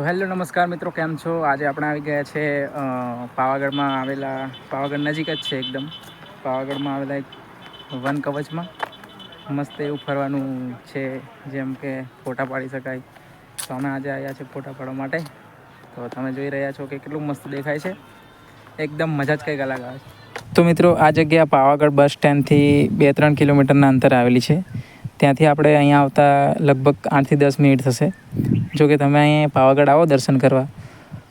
તો હેલો, નમસ્કાર મિત્રો, કેમ છો? આજે આપણે આવી ગયા છે પાવાગઢમાં આવેલા, પાવાગઢ નજીક જ છે એકદમ. પાવાગઢમાં આવેલા એક વન કવચમાં. મસ્ત એવું ફરવાનું છે, જેમ કે ફોટા પાડી શકાય. તો અમે આજે આવ્યા છે ફોટા પાડવા માટે. તો તમે જોઈ રહ્યા છો કે કેટલું મસ્ત દેખાય છે. એકદમ મજા જ કંઈક અલગ આવે છે. તો મિત્રો, આ જગ્યા પાવાગઢ બસ સ્ટેન્ડથી બે ત્રણ કિલોમીટરના અંતર આવેલી છે. ત્યાંથી આપણે અહીંયા આવતા લગભગ આઠથી દસ મિનિટ થશે. જો કે તમે અહીંયા પાવાગઢ આવો દર્શન કરવા?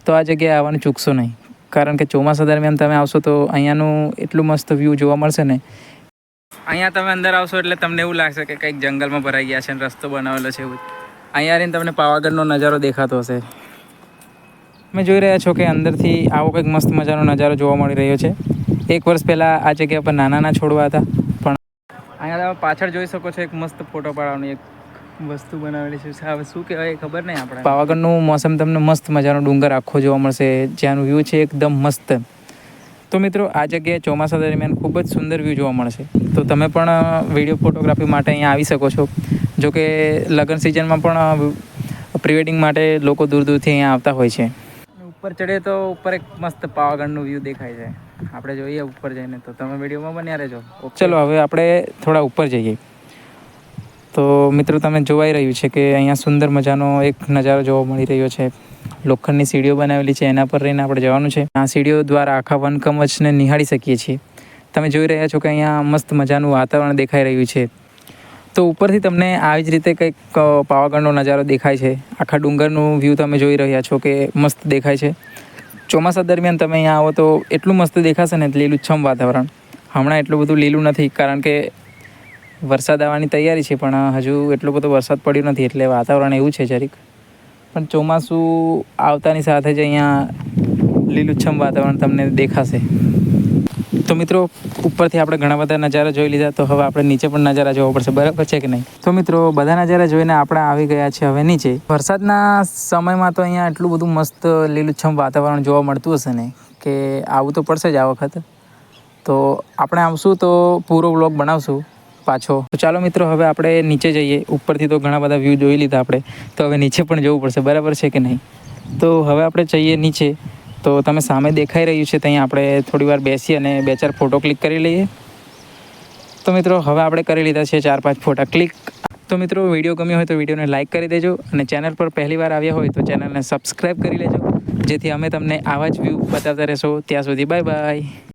તો આ જગ્યાએ આવવાનું ચૂકશો નહીં. કારણ કે ચોમાસા દરમિયાન તમે આવશો તો અહીંયાનું એટલું મસ્ત વ્યૂ જોવા મળશે ને. અહીંયા તમે અંદર આવશો એટલે તમને એવું લાગશે કે કંઈક જંગલમાં ભરાઈ ગયા છે અને રસ્તો બનાવેલો છે એવું. અહીંયા આવીને તમને પાવાગઢનો નજારો દેખાતો હશે. તમે જોઈ રહ્યા છો કે અંદરથી આવો કંઈક મસ્ત મજાનો નજારો જોવા મળી રહ્યો છે. એક વર્ષ પહેલાં આ જગ્યા પર નાના નાના છોડવા હતા, પણ અહીંયા તમે પાછળ જોઈ શકો છો એક મસ્ત ફોટો પાડવાનો, એક વસ્તુ બનાવેલી છે. હવે શું કહેવાય ખબર નહીં આપણે પાવાગઢનું મોસમ તમને મસ્ત મજાનો ડુંગર આખો જોવા મળશે. જ્યાંનું વ્યૂ છે એકદમ મસ્ત. તો મિત્રો આ જગ્યાએ ચોમાસા દરમિયાન ખૂબ જ સુંદર વ્યૂ જોવા મળશે. તો તમે પણ વીડિયો ફોટોગ્રાફી માટે અહીંયા આવી શકો છો. જો કે લગ્ન સિઝનમાં પણ પ્રિવેડિંગ માટે લોકો દૂર દૂરથી અહીંયા આવતા હોય છે. ઉપર ચડે તો ઉપર એક મસ્ત પાવાગઢનું વ્યૂ દેખાય છે. આપણે જોઈએ ઉપર જઈને. તો તમે વિડીયોમાં બન્યા રહેજો. ચલો હવે આપણે થોડા ઉપર જઈએ. તો મિત્રો, તમે જોવાઈ રહ્યું છે કે અહીંયા સુંદર મજાનો એક નજારો જોવા મળી રહ્યો છે. લોખંડની સીડીઓ બનાવેલી છે, એના પર રહીને આપણે જવાનું છે. આ સીડીઓ દ્વારા આખા વનકમચને નિહાળી શકીએ છીએ. તમે જોઈ રહ્યા છો કે અહીંયા મસ્ત મજાનું વાતાવરણ દેખાઈ રહ્યું છે. તો ઉપરથી તમને આવી જ રીતે કંઈક પાવાગઢનો નજારો દેખાય છે. આખા ડુંગરનું વ્યૂ તમે જોઈ રહ્યા છો કે મસ્ત દેખાય છે. ચોમાસા દરમિયાન તમે અહીંયા આવો તો એટલું મસ્ત દેખાશે ને, લીલુંછમ વાતાવરણ. હમણાં એટલું બધું લીલું નથી, કારણ કે વરસાદ આવવાની તૈયારી છે, પણ હજુ એટલો બધો વરસાદ પડ્યો નથી, એટલે વાતાવરણ એવું છે જરીક. પણ ચોમાસું આવતાની સાથે જ અહીંયા લીલુંછમ વાતાવરણ તમને દેખાશે. તો મિત્રો, ઉપરથી આપણે ઘણા બધા નજારા જોઈ લીધા, તો હવે આપણે નીચે પણ નજારા જોવા પડશે, બરાબર છે કે નહીં? તો મિત્રો, બધા નજારા જોઈને આપણે આવી ગયા છે હવે નીચે. વરસાદના સમયમાં તો અહીંયા એટલું બધું મસ્ત લીલુંછમ વાતાવરણ જોવા મળતું હશે ને, કે આવું તો પડશે જ આ વખત. તો આપણે આવશું તો પૂરો વ્લોગ બનાવશું. પાછો. તો ચાલો મિત્રો, હવે આપણે નીચે જઈએ. ઉપરથી તો ઘણા બધા વ્યૂ જોઈ લીધા આપણે. તો હવે નીચે પણ જવું પડશે. બરાબર છે કે નહીં? તો હવે આપણે જઈએ નીચે. તો તમે સામે દેખાઈ રહ્યું છે ત્યાં આપણે થોડી વાર બેસી અને બે ચાર ફોટો ક્લિક કરી લઈએ. તો મિત્રો, હવે આપણે કરી લીધા છે ચાર પાંચ ફોટા ક્લિક તો મિત્રો વીડિયો ગમ્યો હોય તો વિડીયોને લાઇક કરી દેજો અને ચેનલ પર પહેલી વાર આવ્યા હોય તો ચેનલને સબસ્ક્રાઈબ કરી લેજો. જેથી અમે તમને આવા જ વ્યૂ બતાવતા રહેશો. ત્યાં સુધી બાય બાય